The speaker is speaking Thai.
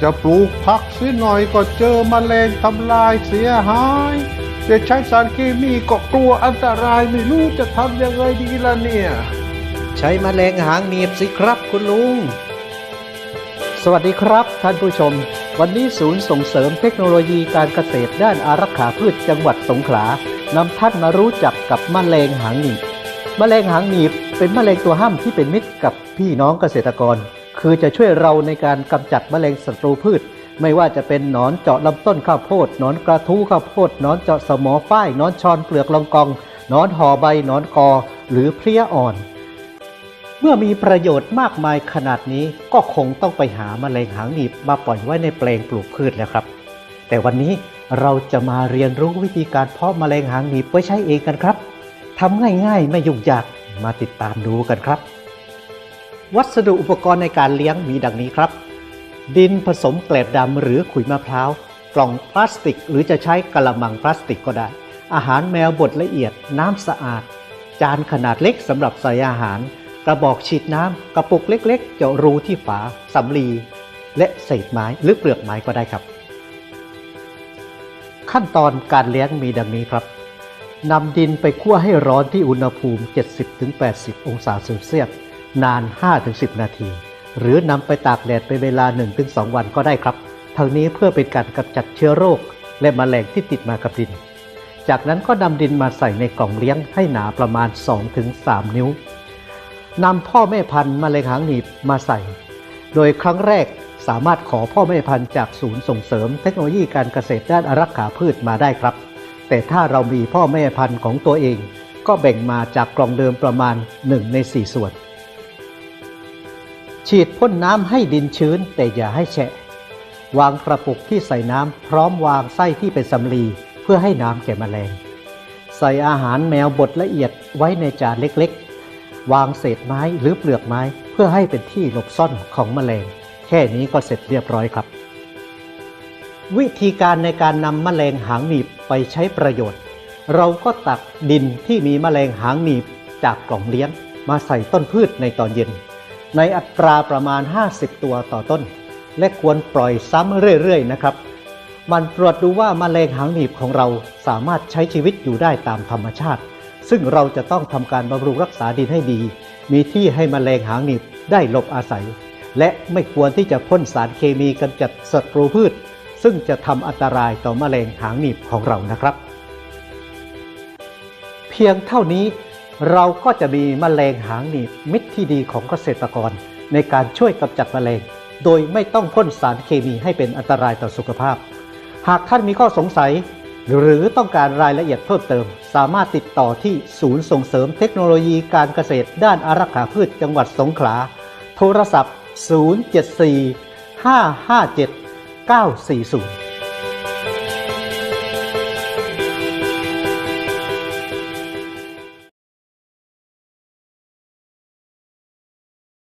จะปลูกผักสิหน่อยก็เจอมแมลงทำลายเสียหายจะใช้สารเคมีก็กลัวอันตรายไม่รู้จะทำยังไงดีล่ะเนี่ย ใช้มแมลงหางหนีบสิครับคุณลุง สวัสดีครับท่านผู้ชม วันนี้ศูนย์ส่งเสริมเทคโนโลยีการเกษตรด้านอารักขาพืชจังหวัดสงขลานำท่านมารู้จักกับมแมลงหางหนีบมแมลงหางหนีบเป็นมแมลงตัวห้ามที่เป็นมิตรกับพี่น้องเกษตรกร คือจะช่วยเราในการกำจัดมแมลงศัตรูพืช ไม่ว่าจะเป็นหนอนเจาะลำต้นข้าวโพดหนอนกระทู้ข้าวโพดหนอนเจาะสมอฝ้ายหนอนชอนเปลือกลองกองหนอนห่อใบหนอนกอหรือเพลี้ยอ่อน เมื่อมีประโยชน์มากมายขนาดนี้ก็คงต้องไปหาแมลงหางหนีบมาปล่อยไว้ในแปลงปลูกพืชแล้วครับ แต่วันนี้เราจะมาเรียนรู้วิธีการเพาะแมลงหางหนีบไว้ใช้เองกันครับทำง่ายๆไม่ยุ่งยากมาติดตามดูกันครับ วัสดุอุปกรณ์ในการเลี้ยงมีดังนี้ครับ ดินผสมเกล็ดดำหรือขุยมะพร้าว กล่องพลาสติก หรือจะใช้กระมังพลาสติกก็ได้ อาหารแมวบดละเอียด น้ำสะอาด จานขนาดเล็กสำหรับใส่อาหาร กระบอกฉีดน้ำกระปุกเล็กๆเจาะรูที่ฝาสำลี และเศษไม้หรือเปลือกไม้ก็ได้ครับ ขั้นตอนการเลี้ยงมีดังนี้ครับนำดินไปคั่วให้ร้อนที่อุณหภูมิ 70-80 องศาเซลเซียส นาน 5-10 นาที หรือนำไปตากแดดไปเวลา 1-2 วันก็ได้ครับทั้งนี้เพื่อเป็นการกำจัดเชื้อโรค และแมลงที่ติดมากับดิน จากนั้นก็นำดินมาใส่ในกล่องเลี้ยงให้หนาประมาณ 2-3 นิ้วนำพ่อแม่พันธุ์มแมลงหางหนีบมาใส่ โดยครั้งแรกสามารถขอพ่อแม่พันธุ์จากศูนย์ส่งเสริมเทคโนโลยีการเกษตรด้านอารักขาพืชมาได้ครับ แต่ถ้าเรามีพ่อแม่พันธุ์ของตัวเอง ก็แบ่งมาจากกล่องเดิมประมาณ 1 ใน 4 ส่วน ฉีดพ่นน้ำให้ดินชื้นแต่อย่าให้แฉะ วางกระปุกที่ใส่น้ำพร้อมวางไส้ที่เป็นสำลีเพื่อให้น้ำแก่แมลง ใส่อาหารแมวบดละเอียดไว้ในจานเล็กๆ วางเศษไม้หรือเปลือกไม้เพื่อให้เป็นที่หลบซ่อนของแมลง แค่นี้ก็เสร็จเรียบร้อยครับ วิธีการในการนำแมลงหางหนีบไปใช้ประโยชน์ เราก็ตักดินที่มีแมลงหางหนีบจากกล่องเลี้ยง มาใส่ต้นพืชในตอนเย็น ในอัตราประมาณ 50 ตัวต่อต้น และควรปล่อยซ้ำเรื่อยๆนะครับ มันตรวจดูว่ามาแมลงหางหนีบของเราสามารถใช้ชีวิตอยู่ได้ตามธรรมชาติ ซึ่งเราจะต้องทำการบำรุงรักษาดินให้ดี มีที่ให้มแมลงหางหนีบได้หลบอาศัย และไม่ควรที่จะพ่นสารเคมีกำจัดศัตรูพืช ซึ่งจะทำอันตรายต่อมแมลงหางหนีบของเรานะครับ เพียงเท่านี้ เราก็จะมีแมลงหางหนีบมิตรที่ดีของเกษตรกร ในการช่วยกำจัดแมลง โดยไม่ต้องพ่นสารเคมีให้เป็นอันตรายต่อสุขภาพ หากท่านมีข้อสงสัย หรือต้องการรายละเอียดเพิ่มเติม สามารถติดต่อที่ศูนย์ส่งเสริมเทคโนโลยีการเกษตร ด้านอารักขาพืชจังหวัดสงขลา โทรศัพท์ 074 557 940